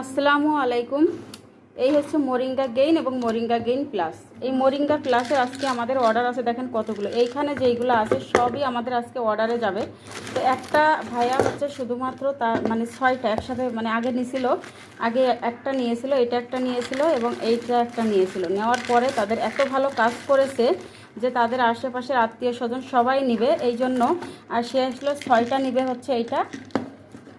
আসসালামু আলাইকুম। এই হচ্ছে মোরিঙ্গা গেইন এবং মোরিঙ্গা গেইন প্লাস। এই মোরিঙ্গা প্লাসের আজকে আমাদের অর্ডার আছে, দেখেন কতগুলো। এইখানে যেইগুলো আছে, সবই আমাদের আজকে অর্ডারে যাবে। তো একটা ভাইয়া হচ্ছে শুধুমাত্র তার মানে ছয়টা একসাথে মানে আগে নিছিল, আগে একটা নিয়েছিল, এটা একটা নিয়েছিল এবং এইটা একটা নিয়েছিল। নেওয়ার পরে তাদের এত ভালো কাজ করেছে যে তাদের আশেপাশের আত্মীয় স্বজন সবাই নিবে। এই জন্য আর সে আসলে ছয়টা নিবে হচ্ছে এইটা।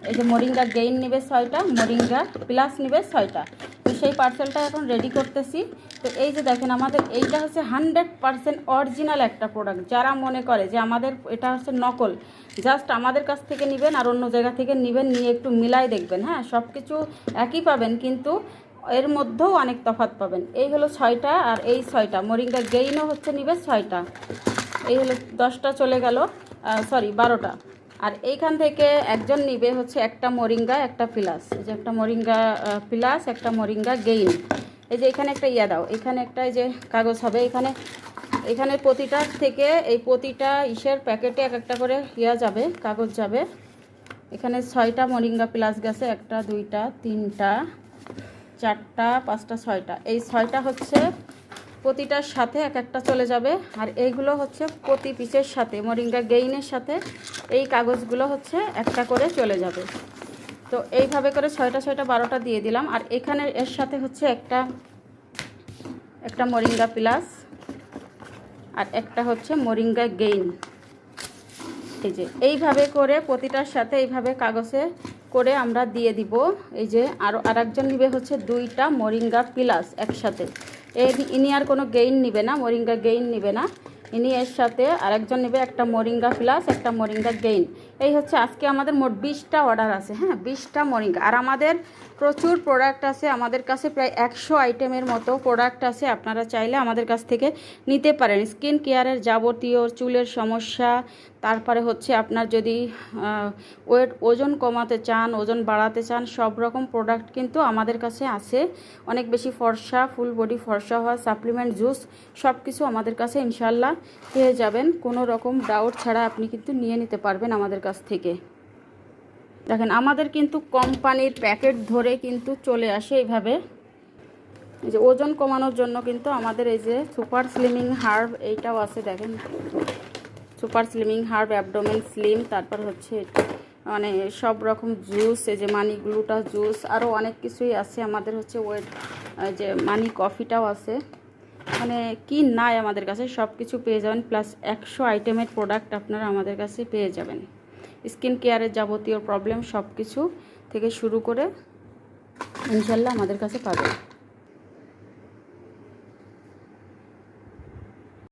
এই যে মরিঙ্গা গেইন নেবে ছয়টা, মরিঙ্গা প্লাস নেবে ছয়টা। তো সেই পার্সেলটা এখন রেডি করতেছি। তো এই যে দেখেন আমাদের এইটা হচ্ছে হান্ড্রেড পারসেন্ট অরিজিনাল একটা প্রোডাক্ট যারা মনে করে যে আমাদের এটা হচ্ছে নকল জাস্ট আমাদের কাছ থেকে নেবেন আর অন্য জায়গা থেকে নেবেন, নিয়ে একটু মিলাই দেখবেন। হ্যাঁ সব কিছু একই পাবেন, কিন্তু এর মধ্যেও অনেক তফাৎ পাবেন। এই হলো ছয়টা আর এই ছয়টা। মরিঙ্গা গেইনও হচ্ছে নিবে ছয়টা। এই হলো দশটা চলে গেল সরি বারোটা। আর এইখান থেকে একজন নিবে হচ্ছে একটা মরিঙ্গা, একটা প্লাস। এই যে একটা মরিঙ্গা প্লাস, একটা মরিঙ্গা গেইন। এই যে এখানে একটা ইয়া দাও, এখানে একটা এই যে কাগজ হবে। এখানে এখানে প্রতিটা থেকে এই প্রতিটা ইসের প্যাকেটে এক একটা করে ইয়া যাবে, কাগজ যাবে। এখানে ছয়টা মরিঙ্গা প্লাস গেছে, একটা, দুইটা, তিনটা, চারটা, পাঁচটা, ছয়টা। এই ছয়টা হচ্ছে প্রতিটার সাথে এক একটা চলে যাবে। আর এইগুলো হচ্ছে প্রতি পিসের সাথে, মরিঙ্গা গেইনের সাথে এই কাগজগুলো হচ্ছে একটা করে চলে যাবে। তো এইভাবে করে ছয়টা ছয়টা বারোটা দিয়ে দিলাম। আর এখানে এর সাথে হচ্ছে একটা একটা মরিঙ্গা প্লাস আর একটা হচ্ছে মরিঙ্গা গেইন। এই যে, এইভাবে করে প্রতিটার সাথে এইভাবে কাগজে করে আমরা দিয়ে দিব। এই যে আরও আরেকজন নিবে হচ্ছে দুইটা মরিঙ্গা প্লাস একসাথে। এই ইনি আর কোনো গেইন নিবে না, মরিঙ্গা গেইন নিবে না। ইনি এর সাথে আরেকজন নেবে একটা মরিঙ্গা প্লাস, একটা মরিঙ্গা গেইন। এই হচ্ছে আজকে আমাদের মোট বিশটা অর্ডার আছে হ্যাঁ বিশটা মরিঙ্গা। আর আমাদের প্রচুর প্রোডাক্ট আছে, আমাদের কাছে প্রায় একশো আইটেমের মতো প্রোডাক্ট আছে। আপনারা চাইলে আমাদের কাছ থেকে নিতে পারেন। স্কিন কেয়ারের যাবতীয় চুলের সমস্যা তারপরে হচ্ছে আপনার যদি ওয়েট, ওজন কমাতে চান, ওজন বাড়াতে চান, সব রকম প্রোডাক্ট কিন্তু আমাদের কাছে আছে। অনেক বেশি ফর্সা ফুল বডি ফর্সা হওয়া সাপ্লিমেন্ট জুস সব কিছু আমাদের কাছে ইনশাল্লাহ পেয়ে যাবেন। কোনো রকম ডাউট ছাড়া আপনি কিন্তু নিয়ে নিতে পারবেন আমাদের কাছ থেকে। দেখেন, আমাদের কিন্তু কোম্পানির প্যাকেট ধরে কিন্তু চলে আসে এইভাবে। এই যে ওজন কমানোর জন্য কিন্তু আমাদের এই যে সুপার স্লিমিং হার্ব এইটাও আছে, দেখেন। Super slimming, herb, abdomen, slim, তারপর হচ্ছে মানে সব রকম জুস, এই যে মানি গ্লুটা জুস আরও অনেক কিছুই আছে। আমাদের হচ্ছে ওয়েট যে মানি কফিটাও আছে। মানে কি নাই আমাদের কাছে সব কিছু পেয়ে যাবেন। প্লাস একশো আইটেমের প্রোডাক্ট আপনারা আমাদের কাছে পেয়ে যাবেন। স্কিন কেয়ারের যাবতীয় প্রবলেম সব কিছু থেকে শুরু করে ইনশাল্লাহ আমাদের কাছে পাবেন।